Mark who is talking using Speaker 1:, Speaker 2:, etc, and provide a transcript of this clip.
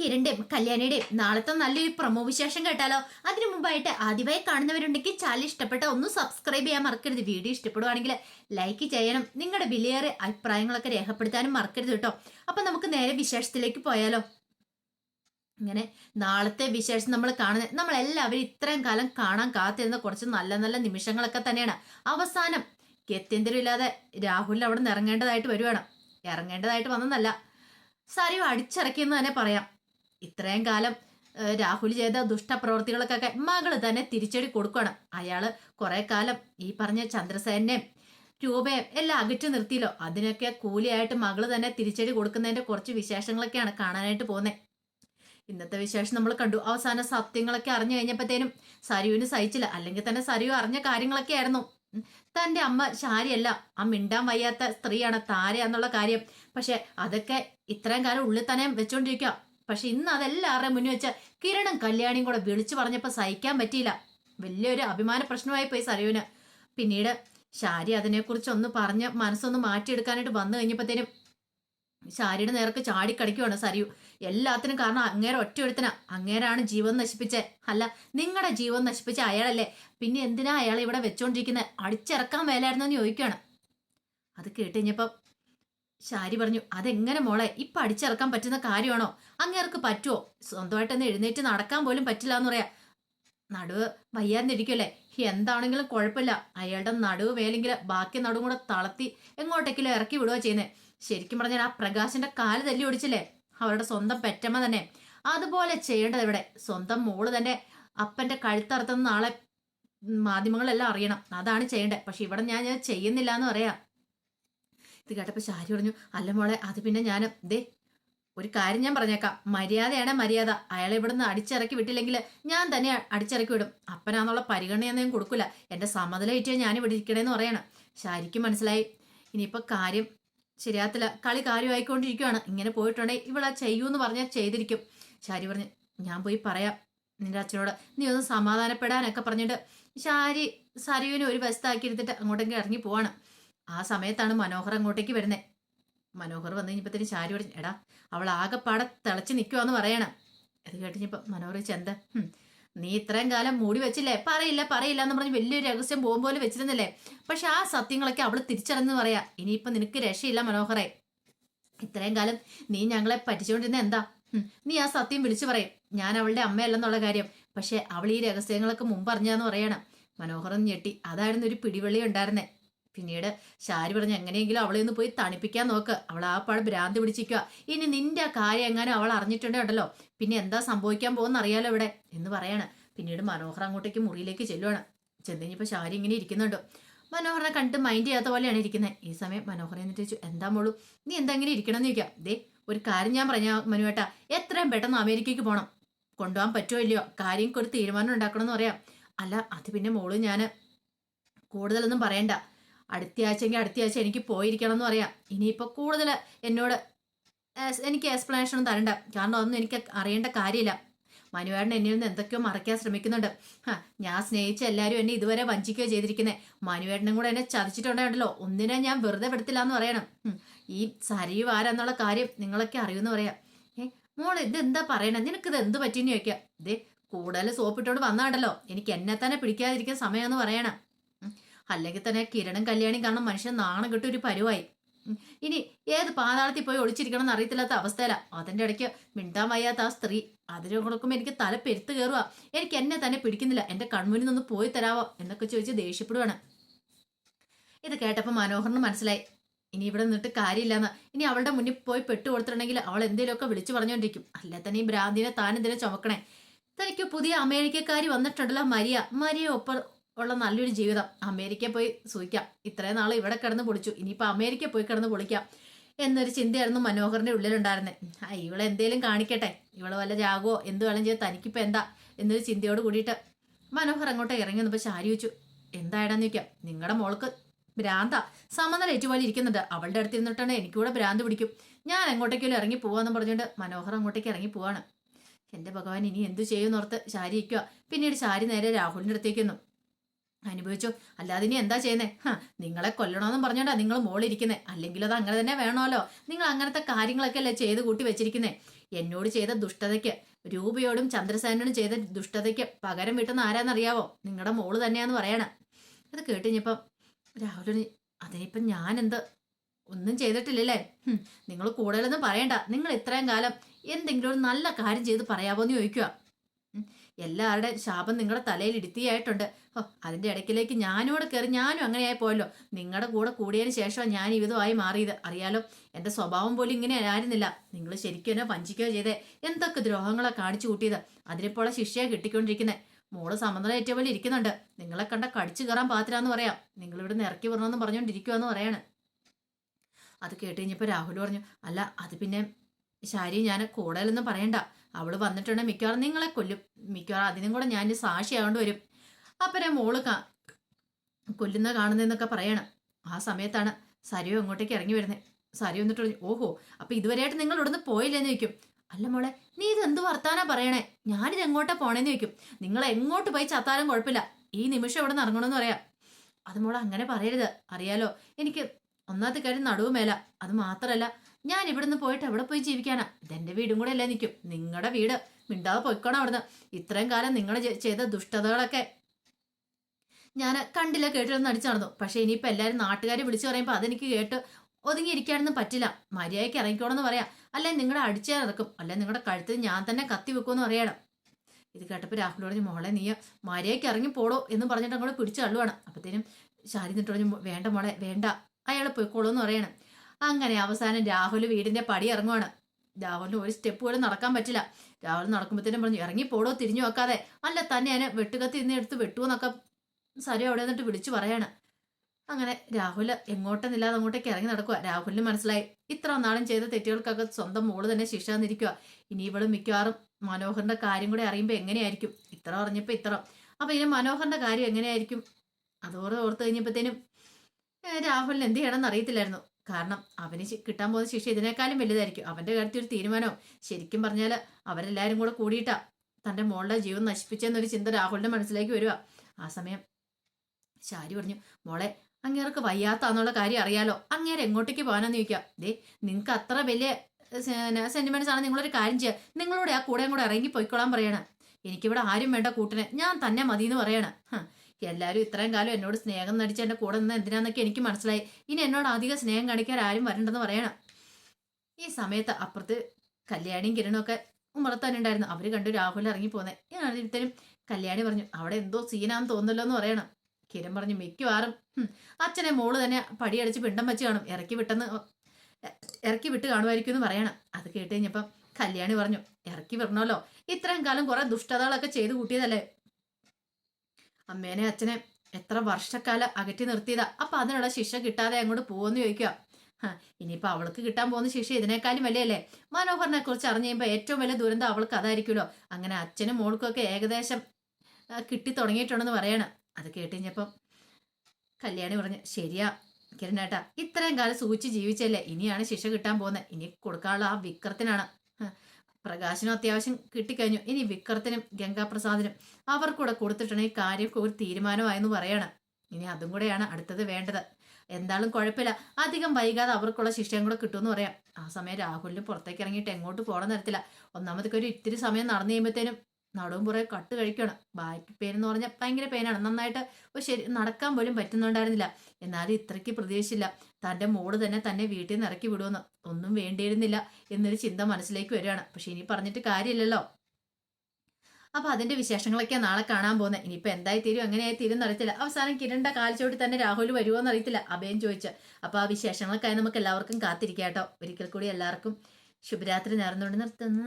Speaker 1: കിരണിന്റെയും കല്യാണിയുടെയും. നാളത്തെ നല്ലൊരു പ്രമോ വിശേഷം കേട്ടാലോ? അതിനു മുമ്പായിട്ട് ആദ്യമായി കാണുന്നവരുണ്ടെങ്കിൽ ചാനൽ ഇഷ്ടപ്പെട്ട ഒന്ന് സബ്സ്ക്രൈബ് ചെയ്യാൻ മറക്കരുത്. വീഡിയോ ഇഷ്ടപ്പെടുവാണെങ്കിൽ ലൈക്ക് ചെയ്യണം. നിങ്ങളുടെ വിലയേറെ അഭിപ്രായങ്ങളൊക്കെ രേഖപ്പെടുത്താനും മറക്കരുത് കേട്ടോ. അപ്പൊ നമുക്ക് നേരെ വിശേഷത്തിലേക്ക് പോയാലോ? ഇങ്ങനെ നാളത്തെ വിശേഷം നമ്മൾ കാണുന്നത്. നമ്മളെല്ലാവരും ഇത്രയും കാലം കാണാൻ കാത്തിരുന്ന കുറച്ച് നല്ല നല്ല നിമിഷങ്ങളൊക്കെ തന്നെയാണ്. അവസാനം ഗത്യന്തരമില്ലാതെ രാഹുൽ അവിടെ നിന്ന് ഇറങ്ങേണ്ടതായിട്ട് വരുവാണ്. ഇറങ്ങേണ്ടതായിട്ട് വന്നതല്ല. സരിവ് അടിച്ചിറക്കിയെന്ന് തന്നെ പറയാം. ഇത്രയും കാലം രാഹുൽ ചെയ്ത ദുഷ്ടപ്രവർത്തികളൊക്കെ മകൾ തന്നെ തിരിച്ചടി കൊടുക്കണം. അയാൾ കുറെ കാലം ഈ പറഞ്ഞ ചന്ദ്രസേനെയും രൂപയും എല്ലാം അകറ്റി നിർത്തിയല്ലോ. അതിനൊക്കെ കൂലിയായിട്ട് മകൾ തന്നെ തിരിച്ചടി കൊടുക്കുന്നതിന്റെ കുറച്ച് വിശേഷങ്ങളൊക്കെയാണ് കാണാനായിട്ട് പോകുന്നത് ഇന്നത്തെ വിശേഷം നമ്മൾ കണ്ടു. അവസാന സത്യങ്ങളൊക്കെ അറിഞ്ഞു കഴിഞ്ഞപ്പോഴത്തേനും സരുവിന് സഹിച്ചില്ല. അല്ലെങ്കിൽ തന്നെ സരു അറിഞ്ഞ കാര്യങ്ങളൊക്കെ ആയിരുന്നു. തന്റെ അമ്മ ശാരിയല്ല. ആ മിണ്ടാൻ വയ്യാത്ത സ്ത്രീയാണ് താര എന്നുള്ള കാര്യം. പക്ഷെ അതൊക്കെ ഇത്രയും കാലം ഉള്ളിൽ തന്നെ വെച്ചോണ്ടിരിക്കുക പക്ഷെ ഇന്ന് അതെല്ലാവരുടെയും മുന്നിൽ വെച്ച കിരണും കല്യാണിയും കൂടെ വിളിച്ചു പറഞ്ഞപ്പോൾ സഹിക്കാൻ പറ്റിയില്ല. വലിയൊരു അഭിമാന പ്രശ്നമായി പോയി സരുവിന് പിന്നീട് ശാരി അതിനെക്കുറിച്ച് ഒന്ന് പറഞ്ഞ് മനസ്സൊന്ന് മാറ്റിയെടുക്കാനായിട്ട് വന്നു കഴിഞ്ഞപ്പോഴത്തേനും ശാരിയുടെ നേർക്ക് ചാടിക്കടിക്കുവാണ് സരിയു. എല്ലാത്തിനും കാരണം അങ്ങേരെ ഒറ്റ ഒരുത്തനാ അങ്ങേരാണ് ജീവൻ നശിപ്പിച്ചേ. അല്ല നിങ്ങളുടെ ജീവൻ നശിപ്പിച്ച അയാളല്ലേ. പിന്നെ എന്തിനാ അയാളെ ഇവിടെ വെച്ചോണ്ടിരിക്കുന്നത് അടിച്ചിറക്കാൻ മേലായിരുന്നു എന്ന് ചോദിക്കുകയാണ് അത് കേട്ട് കഴിഞ്ഞപ്പം ശാരി പറഞ്ഞു അതെങ്ങനെ മോളെ? ഇപ്പൊ അടിച്ചിറക്കാൻ പറ്റുന്ന കാര്യമാണോ? അങ്ങേർക്ക് പറ്റുമോ സ്വന്തമായിട്ടൊന്ന് എഴുന്നേറ്റ് നടക്കാൻ പോലും പറ്റില്ല എന്ന് പറയാ. നടുവ് വയ്യാന്നിരിക്കുമല്ലേ എന്താണെങ്കിലും കുഴപ്പമില്ല. അയാളുടെ നടുവ് വേലെങ്കിൽ ബാക്കി നടുവും കൂടെ തളർത്തി എങ്ങോട്ടേക്കിലും ഇറക്കി വിടുക ചെയ്യുന്നത് ശരിക്കും പറഞ്ഞാൽ ആ പ്രകാശിന്റെ കാൽ തല്ലി ഓടിച്ചില്ലേ? അവരുടെ സ്വന്തം പെറ്റമ്മ തന്നെ. അതുപോലെ ചെയ്യേണ്ടത് ഇവിടെ. സ്വന്തം മോൾ തന്നെ അപ്പന്റെ കഴുത്തറുത്തുന്ന നാളെ മാധ്യമങ്ങളെല്ലാം അറിയണം. അതാണ് ചെയ്യേണ്ടത്. പക്ഷെ ഇവിടെ ഞാൻ ചെയ്യുന്നില്ല എന്ന് പറയാം. ഇത് കേട്ടപ്പോ ശാരി പറഞ്ഞു അല്ല മോളെ അത് പിന്നെ ഞാൻ ദേ ഒരു കാര്യം ഞാൻ പറഞ്ഞേക്കാം. മര്യാദയാണ് മര്യാദ. അയാളെ ഇവിടുന്ന് അടിച്ചിറക്കി വിട്ടില്ലെങ്കിൽ ഞാൻ തന്നെ അടിച്ചിറക്കി വിടും. അപ്പനാന്നുള്ള പരിഗണനയൊന്നും കൊടുക്കില്ല എന്റെ സമതലേറ്റ് ഞാൻ ഇവിടെ ഇരിക്കണേന്ന് പറയണം. ശാരിക്ക് മനസ്സിലായി. ഇനിയിപ്പോ കാര്യം ശരിയാത്തില്ല കളി കാര്യമായിക്കൊണ്ടിരിക്കുകയാണ് ഇങ്ങനെ പോയിട്ടുണ്ടെങ്കിൽ ഇവിടെ ചെയ്യൂന്ന് പറഞ്ഞാൽ ചെയ്തിരിക്കും. ശാരി പറഞ്ഞു ഞാൻ പോയി പറയാം നിന്റെ അച്ഛനോട്. നീ ഒന്ന് സമാധാനപ്പെടാനൊക്കെ പറഞ്ഞിട്ട് ശാരി സരുവിനെ ഒരു വശത്താക്കി എടുത്തിട്ട് അങ്ങോട്ടേക്ക് ഇറങ്ങി പോവാണ്. ആ സമയത്താണ് മനോഹർ അങ്ങോട്ടേക്ക് വരുന്നത് മനോഹർ വന്നു കഴിഞ്ഞപ്പോഴത്തേന് ചാരി പറഞ്ഞു എടാ അവൾ ആകെപ്പാടെ തിളച്ച് നിൽക്കുവാന്ന് പറയണം. അത് കേട്ടിഞ്ഞപ്പോൾ മനോഹർ ചെന്ത നീ ഇത്രയും കാലം മൂടി വെച്ചില്ലേ? പറയില്ല പറയില്ല എന്ന് പറഞ്ഞ് വലിയൊരു രഹസ്യം പോകും പോലെ വെച്ചിരുന്നില്ലേ? പക്ഷെ ആ സത്യങ്ങളൊക്കെ അവൾ തിരിച്ചറിഞ്ഞെന്ന് പറയാ. ഇനിയിപ്പൊ നിനക്ക് രക്ഷയില്ല മനോഹറെ. ഇത്രയും കാലം നീ ഞങ്ങളെ പറ്റിച്ചുകൊണ്ടിരുന്ന എന്താ? നീ ആ സത്യം വിളിച്ചു പറയും. ഞാൻ അവളുടെ അമ്മയല്ലെന്നുള്ള കാര്യം. പക്ഷെ അവൾ ഈ രഹസ്യങ്ങളൊക്കെ മുമ്പ് അറിഞ്ഞാന്ന് പറയണം. മനോഹരൻ ഞെട്ടി. അതായിരുന്നു ഒരു പിടിവള്ളി ഉണ്ടായിരുന്നേ. പിന്നീട് ഷാരി പറഞ്ഞു എങ്ങനെയെങ്കിലും അവളെ ഒന്ന് പോയി തണുപ്പിക്കാൻ നോക്ക്. അവൾ ആ പാട് ഭ്രാന്ത് പിടിച്ചിരിക്കുക ഇനി നിന്റെ കാര്യം എങ്ങാനും അവൾ അറിഞ്ഞിട്ടുണ്ടല്ലോ പിന്നെ എന്താ സംഭവിക്കാൻ പോകുന്ന അറിയാലോ ഇവിടെ എന്ന് പറയാണ്. പിന്നീട് മനോഹർ അങ്ങോട്ടേക്ക് മുറിയിലേക്ക് ചെല്ലുവാണ്. ചെന്ന് ഷാരി ഇങ്ങനെ ഇരിക്കുന്നുണ്ട്. മനോഹറിനെ കണ്ടിട്ട് മൈൻഡ് ചെയ്യാത്ത പോലെയാണ് ഇരിക്കുന്നത് ഈ സമയം മനോഹർ എന്നിട്ട് ചോദിച്ചു എന്താ മോളൂ നീ എന്താ ഇങ്ങനെ ഇരിക്കണം എന്ന് ചോദിക്കാം? ദേ ഒരു കാര്യം ഞാൻ പറഞ്ഞ മനുവേട്ടാ എത്രയും പെട്ടെന്ന് അമേരിക്കയ്ക്ക് പോകണം കൊണ്ടുപോകാൻ പറ്റുമോ ഇല്ലയോ? കാര്യം ഒരു തീരുമാനം ഉണ്ടാക്കണം എന്ന് പറയാം. അല്ല അത് പിന്നെ മോൾ ഞാൻ കൂടുതലൊന്നും പറയണ്ട. അടുത്ത ആഴ്ചയെങ്കിൽ അടുത്ത ആഴ്ച എനിക്ക് പോയിരിക്കണം എന്ന് പറയാം. ഇനിയിപ്പോൾ കൂടുതൽ എന്നോട് എനിക്ക് എക്സ്പ്ലനേഷൻ ഒന്നും തരണ്ട. കാരണം അതൊന്നും എനിക്ക് അറിയേണ്ട കാര്യമില്ല. മനുവേടൻ എന്നിൽ നിന്ന് എന്തൊക്കെയോ മറയ്ക്കാൻ ശ്രമിക്കുന്നുണ്ട്. ഞാൻ സ്നേഹിച്ച എല്ലാവരും എന്നെ ഇതുവരെ വഞ്ചിക്കുകയോ ചെയ്തിരിക്കുന്നത് മനുവേട്ടനും കൂടെ എന്നെ ചതിച്ചിട്ടുണ്ടായിട്ടല്ലോ ഒന്നിനെ ഞാൻ വെറുതെ പെടുത്തില്ല എന്ന് പറയണം. ഈ സരീവ് ആരാന്നുള്ള കാര്യം നിങ്ങളൊക്കെ അറിയുമെന്ന് പറയാം. ഏ മോൾ ഇത് എന്താ പറയണേ? നിനക്കിത് എന്ത് പറ്റിയെന്ന് ചോദിക്കാം. ഇതേ കൂടുതൽ സോപ്പിട്ടോണ്ട് വന്നാണ്ടല്ലോ. എനിക്ക് എന്നെ തന്നെ പിടിക്കാതിരിക്കാൻ സമയമെന്ന് പറയണം. അല്ലെങ്കിൽ തന്നെ കിരണും കല്യാണി കാരണം മനുഷ്യൻ നാണം കിട്ടും ഒരു പരുവായി. ഇനി ഏത് പാതാളത്തിൽ പോയി ഒളിച്ചിരിക്കണം എന്ന് അറിയത്തില്ലാത്ത അവസ്ഥയില. അതിന്റെ ഇടയ്ക്ക് മിണ്ടാൻ വയ്യാത്ത ആ സ്ത്രീ. അതിനെ കൊടുക്കുമ്പോൾ എനിക്ക് തല പെരുത്ത് കയറുക എനിക്ക് എന്നെ തന്നെ പിടിക്കുന്നില്ല. എന്റെ കൺമുന്നിൽ നിന്ന് പോയി തരാവോ എന്നൊക്കെ ചോദിച്ച് ദേഷ്യപ്പെടുവാണ്. ഇത് കേട്ടപ്പോൾ മനോഹറിന് മനസ്സിലായി. ഇനി ഇവിടെ നിന്നിട്ട് കാര്യമില്ലെന്ന്. ഇനി അവളുടെ മുന്നിൽ പോയി പെട്ടു കൊടുത്തിട്ടുണ്ടെങ്കിൽ അവൾ എന്തെങ്കിലുമൊക്കെ വിളിച്ചു പറഞ്ഞുകൊണ്ടിരിക്കും അല്ല തന്നെ ഈ ഭ്രാന്തിനെ താൻ എന്തിനെ ചുമക്കണേ? തനിക്ക് പുതിയ അമേരിക്കക്കാരി വന്നിട്ടുണ്ടല്ലോ മരിയ. മരിയ ഒപ്പം ഉള്ള നല്ലൊരു ജീവിതം. അമേരിക്ക പോയി സൂക്കാം ഇത്രയും നാൾ ഇവിടെ കിടന്ന് പൊളിച്ചു. ഇനിയിപ്പോൾ അമേരിക്ക പോയി കിടന്ന് പൊളിക്കാം എന്നൊരു ചിന്തയായിരുന്നു മനോഹറിന്റെ ഉള്ളിലുണ്ടായിരുന്നത് ആ ഇവളെ എന്തേലും കാണിക്കട്ടെ. ഇവൾ വല്ല ജാഗോ എന്ത് വേണം ചെയ്യാൻ തനിക്കിപ്പോൾ എന്താ എന്നൊരു ചിന്തയോട് കൂടിയിട്ട് മനോഹർ അങ്ങോട്ട് ഇറങ്ങി വന്നപ്പോൾ ശാരി വെച്ചു എന്തായിടാന്ന് ചോദിക്കാം. നിങ്ങളുടെ മോൾക്ക് ഭ്രാന്ത. സമനില ഏറ്റുപോലെ ഇരിക്കുന്നുണ്ട്. അവളുടെ അടുത്ത് ഇരുന്നിട്ടാണ് എനിക്കൂടെ ഭ്രാന്ത് പിടിക്കും. ഞാൻ എങ്ങോട്ടേക്കെങ്കിലും ഇറങ്ങി പോവാന്ന് പറഞ്ഞുകൊണ്ട് മനോഹർ അങ്ങോട്ടേക്ക് ഇറങ്ങി പോവാണ്. എന്റെ ഭഗവാൻ ഇനി എന്തു ചെയ്യുമെന്നോർത്ത് ശാരി ഇരിക്കുക പിന്നീട് ശാരി നേരെ രാഹുലിന്റെ അടുത്തേക്ക് വന്നു അനുഭവിച്ചോ. അല്ലാതെ ഇനി എന്താ ചെയ്യുന്നേ? നിങ്ങളെ കൊല്ലണമെന്നും പറഞ്ഞോണ്ടാ നിങ്ങൾ മോളിരിക്കുന്നേ. അല്ലെങ്കിൽ അത് അങ്ങനെ തന്നെ വേണമല്ലോ നിങ്ങൾ അങ്ങനത്തെ കാര്യങ്ങളൊക്കെ അല്ലേ ചെയ്ത് കൂട്ടി വെച്ചിരിക്കുന്നേ? എന്നോട് ചെയ്ത ദുഷ്ടതയ്ക്ക് രൂപയോടും ചന്ദ്രസേനോടും ചെയ്ത ദുഷ്ടതയ്ക്ക് പകരം വിട്ടെന്ന് ആരാന്നറിയാവോ? നിങ്ങളുടെ മോൾ തന്നെയാന്ന് പറയണം. അത് കേട്ടിഞ്ഞപ്പം രാഹുലിന് അതിനിപ്പം ഞാൻ എന്ത് ഒന്നും ചെയ്തിട്ടില്ലല്ലേ? നിങ്ങൾ കൂടുതലൊന്നും പറയണ്ട. നിങ്ങൾ ഇത്രയും കാലം എന്തെങ്കിലും ഒരു നല്ല കാര്യം ചെയ്ത് പറയാവോ എന്ന് ചോദിക്കുക എല്ലാവരുടെ ശാപം നിങ്ങളുടെ തലയിൽ ഇടുത്തിയായിട്ടുണ്ട്. ഓ അതിന്റെ ഇടയ്ക്കിലേക്ക് ഞാനും കൂടെ കയറി ഞാനും അങ്ങനെയായി പോയല്ലോ. നിങ്ങളുടെ കൂടെ കൂടിയതിന് ശേഷം ഞാൻ ഈ വിധമായി മാറിയത്. അറിയാലോ എന്റെ സ്വഭാവം പോലും ഇങ്ങനെ ആയിരുന്നില്ല. നിങ്ങൾ ശരിക്കും എന്നെ വഞ്ചിക്കുകയോ ചെയ്തേ? എന്തൊക്കെ ദ്രോഹങ്ങളെ കാണിച്ചു കൂട്ടിയത്? അതിനിപ്പോൾ ശിക്ഷയെ കിട്ടിക്കൊണ്ടിരിക്കുന്നത് മോൾ സമനില ഏറ്റ പോലെ ഇരിക്കുന്നുണ്ട്. നിങ്ങളെ കണ്ട കടിച്ചു കയറാൻ പാത്രാന്ന് പറയാം. നിങ്ങൾ ഇവിടെ ഇറക്കി വിടണമെന്ന് പറഞ്ഞുകൊണ്ടിരിക്കുവാന്ന് പറയാണ്. അത് കേട്ട് കഴിഞ്ഞപ്പോൾ രാഹുൽ പറഞ്ഞു അല്ല അത് പിന്നെ ശാരി ഞാൻ കൂടുതലൊന്നും പറയണ്ട. അവൾ വന്നിട്ടുണ്ടെങ്കിൽ മിക്കവാറും നിങ്ങളെ കൊല്ലും. മിക്കവാറും അതിനും കൂടെ ഞാൻ സാക്ഷിയാകൊണ്ട് വരും. അപ്പനെ മോൾ കാ കൊല്ലുന്ന കാണുന്നതെന്നൊക്കെ പറയണം. ആ സമയത്താണ് സരിയോ ഇങ്ങോട്ടേക്ക് ഇറങ്ങി വരുന്നത് സരിയോ എന്നിട്ട് പറഞ്ഞു ഓഹോ അപ്പൊ ഇതുവരെയായിട്ട് നിങ്ങൾ ഇവിടുന്ന് പോയില്ലെന്ന് ചോദിക്കും. അല്ല മോളെ നീ ഇത് എന്ത് വർത്താനാ പറയണേ? ഞാനിത് എങ്ങോട്ടാ പോണേന്ന് ചോദിക്കും. നിങ്ങൾ എങ്ങോട്ട് പോയി ചത്താലും കുഴപ്പമില്ല. ഈ നിമിഷം ഇവിടെ നിന്ന് ഇറങ്ങണമെന്ന് പറയാം. അത് മോളെ അങ്ങനെ പറയരുത്. അറിയാലോ എനിക്ക് ഒന്നാമത്തെ കാര്യം നടുവ് മേല അത് മാത്രമല്ല ഞാൻ ഇവിടുന്ന് പോയിട്ട് അവിടെ പോയി ജീവിക്കാനാ? ഇതെന്റെ വീടും കൂടെ അല്ലേ നിൽക്കും നിങ്ങളുടെ വീട്. മിണ്ടാതെ പോയിക്കോണം അവിടുന്ന്. ഇത്രയും കാലം നിങ്ങൾ ചെയ്ത ദുഷ്ടതകളൊക്കെ ഞാൻ കണ്ടില്ല കേട്ടില്ലെന്ന് അടിച്ചു നടന്നു. പക്ഷെ ഇനിയിപ്പോൾ എല്ലാവരും നാട്ടുകാരെ വിളിച്ചു പറയുമ്പോൾ അതെനിക്ക് കേട്ട് ഒതുങ്ങിയിരിക്കാനൊന്നും പറ്റില്ല. മര്യാദയ്ക്ക് ഇറങ്ങിക്കോണമെന്ന് പറയാം. അല്ലെ നിങ്ങളുടെ അടിച്ചാൽ ഇറക്കും അല്ലെ നിങ്ങളുടെ കഴുത്തിൽ ഞാൻ തന്നെ കത്തി വെക്കുമെന്ന് പറയണം ഇത് കേട്ടപ്പോൾ രാഹുൽ പറഞ്ഞു മോളെ നീ മര്യാദയ്ക്ക് ഇറങ്ങി പോടോ എന്ന് പറഞ്ഞിട്ട് അങ്ങോട്ട് പിടിച്ചു തള്ളുവാണ്. അപ്പത്തേനും ശാരി നിട്ട് പറഞ്ഞു വേണ്ട മോളെ വേണ്ട. അയാളെ പോയിക്കോളൂ എന്ന് പറയണം. അങ്ങനെ അവസാനം രാഹുൽ വീടിന്റെ പടി ഇറങ്ങുവാണ്. രാഹുലിന് ഒരു സ്റ്റെപ്പ് പോലും നടക്കാൻ പറ്റില്ല. രാഹുൽ നടക്കുമ്പോഴത്തേനും പറഞ്ഞു ഇറങ്ങി പോടോ തിരിഞ്ഞു നോക്കാതെ. അല്ല തന്നെ അതിനെ വെട്ടുകത്തി ഇന്ന് എടുത്ത് വെട്ടുവെന്നൊക്കെ സരി അവിടെ നിന്നിട്ട് വിളിച്ചു പറയാണ്. അങ്ങനെ രാഹുൽ എങ്ങോട്ടെന്നില്ലാതെ അങ്ങോട്ടേക്ക് ഇറങ്ങി നടക്കുക രാഹുലിന് മനസ്സിലായി ഇത്ര നാളും ചെയ്ത തെറ്റുകൾക്കൊക്കെ സ്വന്തം മോൾ തന്നെ ശിക്ഷ തന്നിരിക്കുക ഇനി ഇവൾ മിക്കവാറും മനോഹറിന്റെ കാര്യം കൂടെ അറിയുമ്പോൾ എങ്ങനെയായിരിക്കും? ഇത്ര അറിഞ്ഞപ്പോൾ ഇത്ര. അപ്പൊ ഇനി മനോഹറിന്റെ കാര്യം എങ്ങനെയായിരിക്കും? അതോടെ ഓർത്ത് കഴിഞ്ഞപ്പോഴത്തേനും രാഹുലിന് എന്ത് ചെയ്യണമെന്ന് അറിയത്തില്ലായിരുന്നു. കാരണം അവന് കിട്ടാൻ പോകുന്ന ശിക്ഷ ഇതിനേക്കാളും വലുതായിരിക്കും. അവന്റെ കാര്യത്തിൽ ഒരു തീരുമാനവും. ശരിക്കും പറഞ്ഞാൽ അവരെല്ലാരും കൂടെ കൂടിയിട്ടാ തന്റെ മോളുടെ ജീവൻ നശിപ്പിച്ചെന്നൊരു ചിന്ത രാഹുലിന്റെ മനസ്സിലേക്ക് വരിക ആ സമയം ശാരി പറഞ്ഞു മോളെ അങ്ങേർക്ക് വയ്യാത്താന്നുള്ള കാര്യം അറിയാലോ. അങ്ങേരെ എങ്ങോട്ടേക്ക് പോകാനെന്ന് ചോദിക്കാം. ദേ നിങ്ങൾക്ക് അത്ര വലിയ സെന്റിമെന്റ്സ് ആണ് നിങ്ങളൊരു കാര്യം ചെയ്യുക നിങ്ങളോട് ആ കൂടെ കൂടെ ഇറങ്ങി പോയിക്കോളാൻ പറയണം. എനിക്കിവിടെ ആരും വേണ്ട കൂട്ടിനെ. ഞാൻ തന്നെ മതി എന്ന് പറയണം എല്ലാവരും ഇത്രയും കാലം എന്നോട് സ്നേഹം നടിച്ച് എന്റെ കൂടെ നിന്ന് എന്തിനാന്നൊക്കെ എനിക്ക് മനസ്സിലായി. ഇനി എന്നോട് അധികം സ്നേഹം കാണിക്കാൻ ആരും വരണ്ടെന്ന് പറയണം. ഈ സമയത്ത് അപ്പുറത്ത് കല്യാണിയും കിരണും ഒക്കെ ഉമ്മറത്തന്നെ ഉണ്ടായിരുന്നു അവർ കണ്ടു രാഹുൽ ഇറങ്ങി പോന്നെ ഞാൻ ഞാനിത്തരും കല്യാണി പറഞ്ഞു അവിടെ എന്തോ സീനാന്ന് തോന്നല്ലോ എന്ന് പറയണം. കിരൺ പറഞ്ഞു മിക്കവാറും അച്ഛനെ മോൾ തന്നെ പടിയടിച്ച് പിണ്ടം വെച്ച് കാണും. ഇറക്കി വിട്ടെന്ന് ഇറക്കി വിട്ട് കാണുമായിരിക്കും എന്ന് പറയണം. അത് കേട്ട് കഴിഞ്ഞപ്പം കല്യാണി പറഞ്ഞു ഇറക്കി വിടണമല്ലോ ഇത്രയും കാലം കുറെ ദുഷ്ടതകളൊക്കെ ചെയ്തു കൂട്ടിയതല്ലേ? അമ്മേനെ അച്ഛനെ എത്ര വർഷക്കാലം അകറ്റി നിർത്തിയതാ. അപ്പൊ അതിനുള്ള ശിക്ഷ കിട്ടാതെ അങ്ങോട്ട് പോവെന്ന് ചോദിക്കുക ഹ, ഇനിയിപ്പോ അവൾക്ക് കിട്ടാൻ പോകുന്ന ശിക്ഷ ഇതിനേക്കാളും വലിയല്ലേ? മനോഹറിനെ കുറിച്ച് അറിഞ്ഞു കഴിയുമ്പോൾ ഏറ്റവും വലിയ ദുരന്തം അവൾക്ക് അതായിരിക്കുമല്ലോ. അങ്ങനെ അച്ഛനും മോൾക്കും ഒക്കെ ഏകദേശം കിട്ടി തുടങ്ങിയിട്ടുണ്ടെന്ന് പറയണം. അത് കേട്ടുകഴിഞ്ഞപ്പം കല്യാണി പറഞ്ഞു ശരിയാ കിരണേട്ടാ ഇത്രയും കാലം സൂചിച്ച് ജീവിച്ചല്ലേ? ഇനിയാണ് ശിക്ഷ കിട്ടാൻ പോകുന്നത്. ഇനി കൊടുക്കാനുള്ള ആ വിക്രത്തിനാണ് പ്രകാശനും അത്യാവശ്യം കിട്ടിക്കഴിഞ്ഞു. ഇനി വിക്രത്തിനും ഗംഗാപ്രസാദിനും അവർക്കൂടെ കൊടുത്തിട്ടുണ്ടെങ്കിൽ കാര്യമൊക്കെ ഒരു തീരുമാനമായെന്ന് പറയണം. ഇനി അതും കൂടെയാണ് അടുത്തത് വേണ്ടത്. എന്തായാലും കുഴപ്പമില്ല. അധികം വൈകാതെ അവർക്കുള്ള ശിക്ഷയും കൂടെ കിട്ടുമെന്ന് പറയാം. ആ സമയം രാഹുലിന് പുറത്തേക്ക് ഇറങ്ങിയിട്ട് എങ്ങോട്ട് പോകണം തരത്തില്ല. ഒന്നാമതൊക്കെ ഒരു ഇത്തിരി സമയം നടന്നു കഴിയുമ്പോഴത്തേനും നടുവും പുറകെ കട്ട് കഴിക്കണം. ബാക്ക് പെയിൻ എന്ന് പറഞ്ഞാൽ ഭയങ്കര പെയിനാണ് നന്നായിട്ട് ഇപ്പോൾ ശരി നടക്കാൻ പോലും പറ്റുന്നുണ്ടായിരുന്നില്ല. എന്നാലും ഇത്രയ്ക്ക് പ്രതീക്ഷിച്ചില്ല തന്റെ മോൾ തന്നെ തന്നെ വീട്ടിൽ നിന്ന് ഇറക്കി വിടുമെന്ന്. ഒന്നും വേണ്ടിയിരുന്നില്ല എന്നൊരു ചിന്ത മനസ്സിലേക്ക് വരികയാണ്. പക്ഷെ ഇനി പറഞ്ഞിട്ട് കാര്യമില്ലല്ലോ. അപ്പൊ അതിന്റെ വിശേഷങ്ങളൊക്കെ നാളെ കാണാൻ പോകുന്നത്. ഇനിയിപ്പോ എന്തായി തീരും എങ്ങനെയായി തീരും അറിയത്തില്ല. അവസാനം കിരണ്ട കാൽച്ചോട്ടി തന്നെ രാഹുൽ വരുമോ എന്ന് അറിയത്തില്ല. അഭയം ചോദിച്ച്. അപ്പൊ ആ വിശേഷങ്ങൾക്കായി നമുക്ക് എല്ലാവർക്കും കാത്തിരിക്കാം കേട്ടോ. ഒരിക്കൽ കൂടി എല്ലാവർക്കും ശുഭരാത്രി നേർന്നുകൊണ്ട് നിർത്തുന്നു.